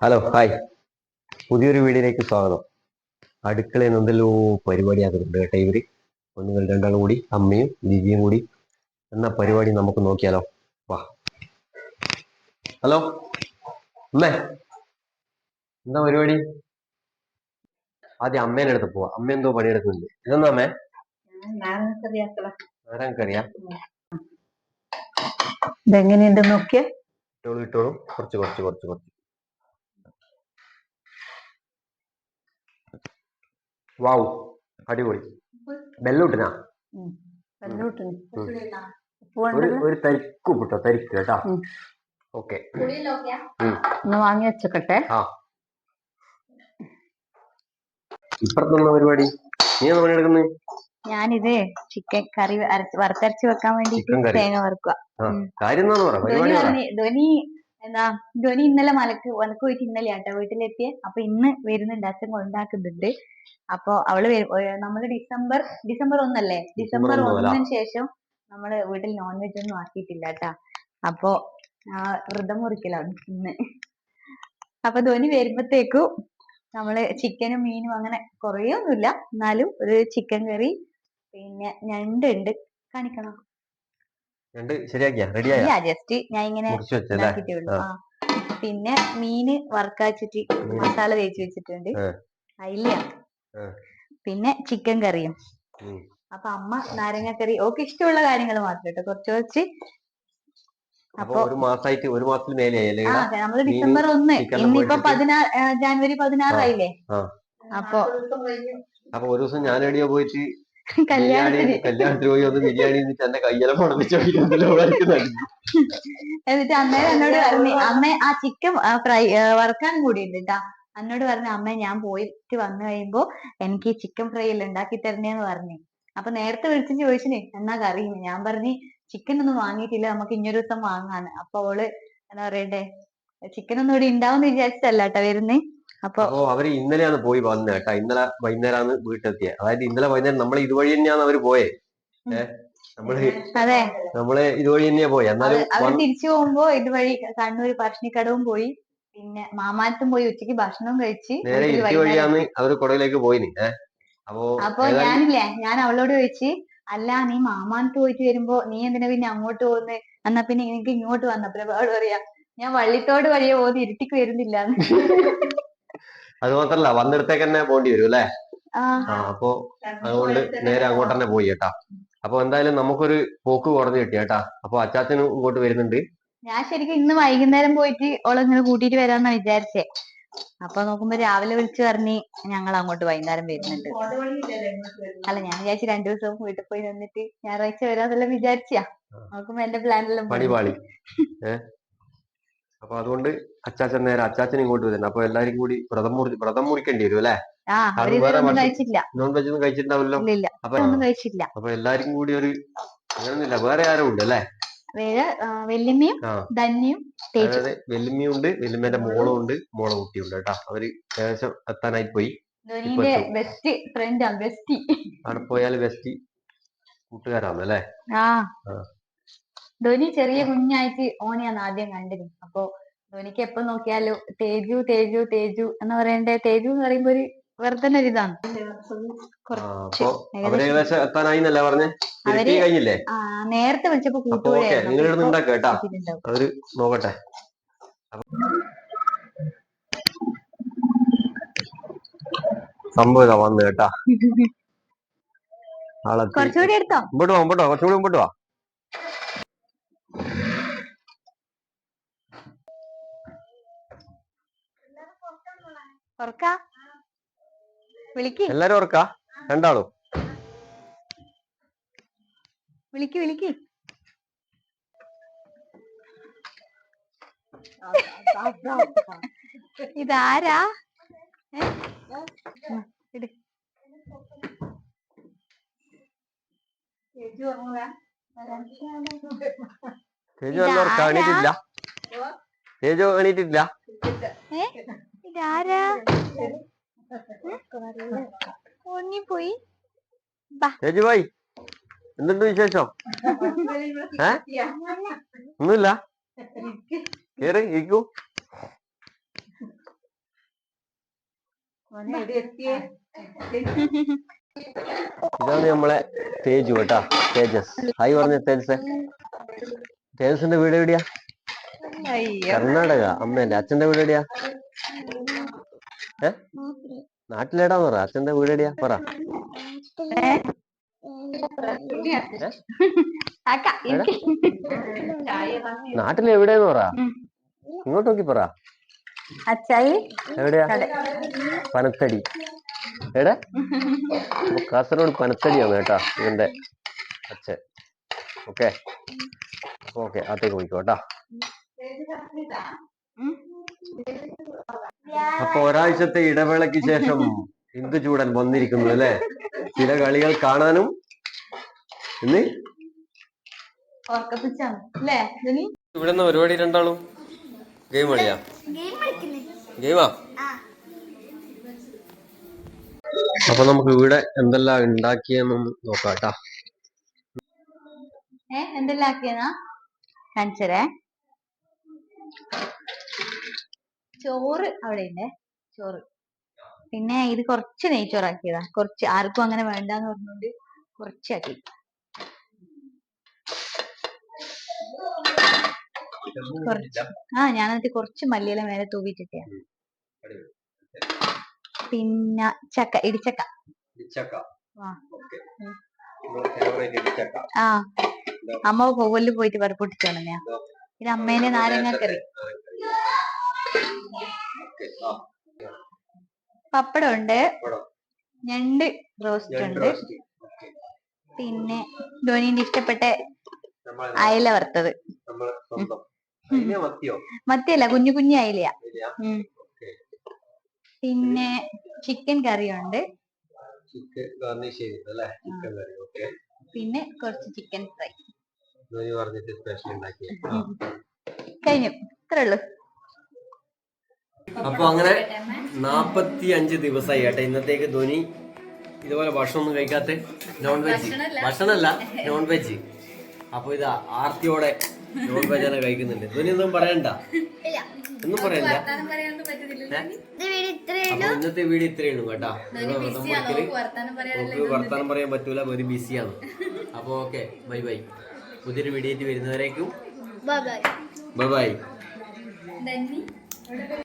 Hello hi പുതിയൊരു വീഡിയോയിലേക്ക് സ്വാഗതം. അടുക്കളയിൽ നിന്ന് എന്തെല്ലോ പരിപാടിയാക്കുന്നുണ്ട് കേട്ടോ ഇവർ. ഒന്നുകൾ രണ്ടാളും കൂടി അമ്മയും ജിജിയും കൂടി. എന്ന പരിപാടി നമുക്ക് നോക്കിയാലോ? വാ. ഹലോ അമ്മേ എന്താ പരിപാടി? ആദ്യം അമ്മേനെ അടുത്ത് പോവാ. അമ്മ എന്തോ പണിയെടുക്കുന്നുണ്ട്. ഇതെന്താ അമ്മേ? ആരാnkariയാം ഇതെങ്ങനെയുണ്ട് നോക്കിയാ. ഇട്ടോളൂ ഇട്ടോളൂ. കുറച്ച് കുറച്ച് കുറച്ച് കുറച്ച്. വാവ് അടിപൊളി. ബെല്ലൂട്ടിനാ? ഒരു ഒരു തരിക്ക് ഉപ്പിട്ടോ തരിക്ക് കേട്ടാ. ഓക്കെ. ഒന്ന് വാങ്ങി വെച്ചോട്ടെ ആ. ഇപ്പുറത്തുന്ന പരിപാടി? നീ എന്താ പണിയെടുക്കുന്നത് ഞാനിത് ചിക്കൻ കറി വറുത്തരച്ച് വെക്കാൻ വേണ്ടി. തേങ്ങ വറുക്കുക കാര്യം എന്താന്ന് എന്താ ധ്വനി ഇന്നലെ മലക്ക് മലക്ക് പോയിട്ട് ഇന്നലെ ആട്ടോ വീട്ടിലെത്തിയ. അപ്പൊ ഇന്ന് വരുന്നുണ്ട് അച്ഛൻ കൊണ്ടാക്കുന്നുണ്ട്. അപ്പൊ അവൾ നമ്മൾ ഡിസംബർ ഡിസംബർ ഒന്നല്ലേ? ഡിസംബർ ഒന്നിന് ശേഷം നമ്മൾ വീട്ടിൽ നോൺ വെജ് ഒന്നും ആക്കിയിട്ടില്ല കേട്ടാ അപ്പൊ ആ വ്രതം മുറിക്കലാണ് ഇന്ന്. അപ്പൊ ധ്വനി വരുമ്പത്തേക്കും നമ്മൾ ചിക്കനും മീനും അങ്ങനെ കുറയൊന്നുമില്ല. എന്നാലും ഒരു ചിക്കൻ കറി പിന്നെ ഞണ്ടുണ്ട്. കാണിക്കണം? രണ്ട് ശരിയാക്കിയാ? റെഡിയായ ഇല്ല ജസ്റ്റ് ഞാൻ ഇങ്ങനെ പിന്നെ മീന് വറുക്കാച്ചിട്ട് മസാല തേച്ച് വെച്ചിട്ടുണ്ട്. അയില്ല. അയില പിന്നെ ചിക്കൻ കറിയും. അപ്പൊ അമ്മ നാരങ്ങക്കറി ഓക്ക് ഇഷ്ടമുള്ള കാര്യങ്ങൾ മാത്രം കേട്ടോ. കുറച്ച് കുറച്ച്. അപ്പൊ ഒരു മാസമായിട്ട് ഒരു മാസത്തിൽ മേലെയായി അല്ലേ ആ ഇവിടെ? നമ്മൾ ഡിസംബർ ഒന്ന്. ഇന്നിപ്പോ പതിനാറ് ജാനുവരി പതിനാറായില്ലേ. അപ്പൊ അപ്പൊ ഒരു ദിവസം ഞാൻ എവിടെയോ പോയിട്ട് കല്യാണത്തിന് കല്യാണത്തിന് പോയി ഒന്ന് ബിരിയാണി തിന്നിട്ട് എന്റെ കയ്യെല്ലാം പണപ്പിച്ചു എന്നിട്ട് അന്നേരം എന്നോട് പറഞ്ഞു അമ്മ ആ ചിക്കൻ ഫ്രൈ വറക്കാനും കൂടി ഉണ്ട് കേട്ടാ എന്നോട് പറഞ്ഞു അമ്മ ഞാൻ പോയിട്ട് വന്നു കഴിയുമ്പോ എനിക്ക് ഈ ചിക്കൻ ഫ്രൈ എല്ലാം ഉണ്ടാക്കി തരണേന്ന് പറഞ്ഞു. അപ്പൊ നേരത്തെ വിളിച്ചു ചോദിച്ചിന് എന്നാ കറിയുന്നു ഞാൻ പറഞ്ഞു ചിക്കൻ ഒന്നും വാങ്ങിയിട്ടില്ല നമുക്ക് ഇനിയൊരു ദിവസം വാങ്ങാന്ന്. അപ്പൊ അവൾ എന്താ പറയണ്ടേ ചിക്കൻ ഒന്നും ഇവിടെ ഉണ്ടാവുമെന്ന് വിചാരിച്ചല്ല കേട്ടോ വരുന്നേ. അപ്പൊ അവർ ഇന്നലെയാണ് പോയി വന്നത് കേട്ടാ. ഇന്നലെ വൈകുന്നേരമാണ് വീട്ടിലെത്തിയത് അതായത് ഇന്നലെ വൈകുന്നേരം നമ്മൾ ഇതുവഴി തന്നെയാണ് അവർ പോയെ. ഏഹ് നമ്മൾ അതെ. നമ്മൾ ഇതുവഴി തന്നെയാ പോയി. എന്നാലും അവർ തിരിച്ചു പോകുമ്പോ ഇതുവഴി കണ്ണൂർ പറശ്ശിനിക്കടവും പോയി. പിന്നെ മാമാനത്തും പോയി ഉച്ചയ്ക്ക് ഭക്ഷണവും കഴിച്ച് നേരെ ഇതുവഴിയാണ് അവർ കുടയിലേക്ക് പോയിന്. ഏഹ് അപ്പൊ അപ്പൊ ഞാനില്ലേ ഞാൻ അവളോട് ചോദിച്ച് അല്ല നീ മാമാനത്ത് പോയിട്ട് വരുമ്പോ നീ എന്തിനാ പിന്നെ അങ്ങോട്ട് പോകുന്നത് എന്നാ പിന്നെ എനിക്ക് ഇങ്ങോട്ട് വന്നപ്പോ അവൾ പറയാ ഞാൻ വള്ളിത്തോട് വഴിയെ പോകുന്ന ഇരുട്ടിക്ക് വരുന്നില്ല അത് മാത്രല്ല വന്നിടത്തേക്ക് തന്നെ പോണ്ടി വരും അല്ലെ ആ അപ്പൊ അതുകൊണ്ട് നേരെ അങ്ങോട്ട് തന്നെ പോയി കേട്ടാ. അപ്പൊ എന്തായാലും നമുക്കൊരു പോക്ക് കുറഞ്ഞു കിട്ടി കേട്ടാ. അപ്പൊ അച്ചാച്ചനും ഇങ്ങോട്ട് വരുന്നുണ്ട്. ഞാൻ ശരിക്കും ഇന്ന് വൈകുന്നേരം പോയിട്ട് ഓളെ ഇങ്ങനെ കൂട്ടിയിട്ട് വരാന്നാ വിചാരിച്ചേ. അപ്പൊ നോക്കുമ്പോ രാവിലെ വിളിച്ചു പറഞ്ഞ് ഞങ്ങൾ അങ്ങോട്ട് വൈകുന്നേരം വരുന്നുണ്ട്. അല്ല ഞാൻ വിചാരിച്ചു രണ്ടു ദിവസം വീട്ടിൽ പോയി നിന്നിട്ട് ഞായറാഴ്ച വരാന്നെല്ലാം വിചാരിച്ചാ. നോക്കുമ്പോ എന്റെ പ്ലാനെല്ലാം പണി പാളി ഏഹ് അപ്പൊ അതുകൊണ്ട് അച്ചാച്ചൻ നേരെ അച്ചാച്ചൻ ഇങ്ങോട്ട് വരുന്നു. അപ്പൊ എല്ലാരും കൂടി വ്രതം മുറി വ്രതം മുറിക്കേണ്ടി വരും അല്ലെ? നോൺ വെജ് ഒന്നും കഴിച്ചിട്ടുണ്ടാവില്ലോ അപ്പൊ എല്ലാരും കൂടി ഒരു അങ്ങനൊന്നുമില്ല വേറെ ആരും ഉണ്ട് അല്ലെ? ധന്യയും തേച്ചു. അതായത് വെല്ലുമ്മയുണ്ട് വെല്ലുമ്മേന്റെ മോളും ഉണ്ട് മോളെ കുട്ടിയുണ്ട് കേട്ടാ. അവർ ഏകദേശം എത്താനായി പോയി. ബെസ്റ്റ് ഫ്രണ്ടാ ബെസ്റ്റി. അവിടെ പോയാൽ ബെസ്റ്റ് കൂട്ടുകാരാണ് അല്ലെ? ആ. ധോനി ചെറിയ കുഞ്ഞായിട്ട് ഓനെയാണ് ആദ്യം കണ്ടിരുന്നത്. അപ്പൊ ധോനിക്ക് എപ്പോ നോക്കിയാലും തേജു തേജു തേജു എന്ന് പറയണ്ടേ തേജു എന്ന് പറയുമ്പോ ഒരു വെറുതെ തന്നെ ഒരു ഇതാണ്. നേരത്തെ വിളിച്ചപ്പോ നോക്കട്ടെ. സംഭവം ഇതാ വന്ന് കേട്ടാ. ആളെത്തി. കുറച്ചുകൂടി എടുത്തോ? ഇമ്പോട്ട് വാ ഇമ്പോട്ട് വാ. കുറച്ചുകൂടി ഇമ്പോട്ട് വാ. ഉറക്ക? വിളിക്ക്. എല്ലാരും ഓർക്കാ രണ്ടാളും? വിളിക്ക് വിളിക്ക്. ഇതാരാ. തേജു ഓർക്കാ? എണീറ്റില്ല തേജു എണീറ്റില്ല? ഇതാരാ? ഉറങ്ങിപ്പോയി ബാ. തേജു ഭായി എന്തുണ്ട് വിശേഷം? ഏ? ഒന്നുമില്ല. കേറി ഇരിക്കൂ. ഇതാണ് നമ്മളെ തേജു കേട്ടാ തേജസ്. ഹായ് പറഞ്ഞ തേജസ്. തേജസിന്റെ വീട് എവിടെയാ? കർണാടക അമ്മേന്റെ അച്ഛന്റെ വീട് എവിടെയാ? ഏ? നാട്ടിലേടാ പറ. അച്ഛന്റെ വീടെടിയാ പറ. എവിടെയെന്ന് പറ. ഇങ്ങോട്ട് നോക്കി പറ. അച്ചായി? എവിടെയാ? പനത്തടി. എവിടെ കാസർഗോഡ് പനത്തടിയാണ് കേട്ടാ ഇവന്റെ അച്ഛൻ. ഓക്കെ. ഓക്കെ അകത്തേക്ക് പോയിക്കോ കേട്ടാ. ഉം. അപ്പൊ ഒരാഴ്ചത്തെ ഇടവേളയ്ക്ക് ശേഷം ഇന്ദു ചൂടൻ വന്നിരിക്കുന്നു അല്ലെ? ചില കളികൾ കാണാനും ഇന്ന് ഇവിടെ നിന്ന് പരിപാടി രണ്ടാളും ഗെയിം കളിയാ? ഗെയിമാ? അപ്പൊ നമുക്ക് ഇവിടെ എന്തെല്ലാം ഉണ്ടാക്കിയെന്നും നോക്കാട്ടാ. എന്തെല്ലാം ആക്കിയെന്നാ? കാണിച്ചരേ ചോറ് അവിടെ ഉണ്ട് ചോറ് പിന്നെ ഇത് കുറച്ച് നെയ്ച്ചോറാക്കിയതാ. കുറച്ച് ആർക്കും അങ്ങനെ വേണ്ടാന്ന് പറഞ്ഞുകൊണ്ട് കുറച്ചാക്കി. കുറച്ച് ആ ഞാൻ എന്നിട്ട് കുറച്ച് മല്ലിയില മേലെ തൂവിയിട്ടൊക്കെയാണ് പിന്നെ ചക്ക ഇടിച്ചക്ക. ആ. അമ്മ കോവലിൽ പോയിട്ട് വറുപ്പൊട്ടിച്ചോണെന്നെയാ പിന്നെ അമ്മേനെ നാരങ്ങാക്കറി. പപ്പടം. ഉണ്ട് ഞണ്ട് റോസ്റ്റ് ഉണ്ട്. പിന്നെ ധോനിന്റെ ഇഷ്ടപ്പെട്ട അയല വറുത്തത്. മത്തിയല്ല കുഞ്ഞു കുഞ്ഞു അയലയാ. പിന്നെ ചിക്കൻ കറി ഉണ്ട് പിന്നെ കുറച്ച് ചിക്കൻ ഫ്രൈ. കഴിഞ്ഞു. ഇത്രേ ഉള്ളൂ. അപ്പൊ അങ്ങനെ നാപ്പത്തി അഞ്ച് ദിവസമായി കേട്ടോ. ഇന്നത്തേക്ക് ധോനി ഇതുപോലെ ഭക്ഷണം ഒന്നും കഴിക്കാത്ത നോൺ വെജ് ഭക്ഷണമല്ല നോൺ വെജ് അപ്പൊ ഇത് ആർത്തിയോടെ നോൺ വെജ് ആണ് കഴിക്കുന്നുണ്ട്. ധോനി ഒന്നും പറയണ്ട. ഒന്നും പറയണ്ട? അപ്പൊ ഇന്നത്തെ വീഡിയോ ഇത്രയേ ഉള്ളൂ കേട്ടാ. നമുക്ക് വർത്താനം പറയാൻ പറ്റൂല. ഒരു ബിസിയാണ് അപ്പൊ ഓക്കെ ബൈ ബൈ. പുതിയൊരു വീഡിയോ ആയിട്ട് വരുന്നവരേക്കും. Bye bye.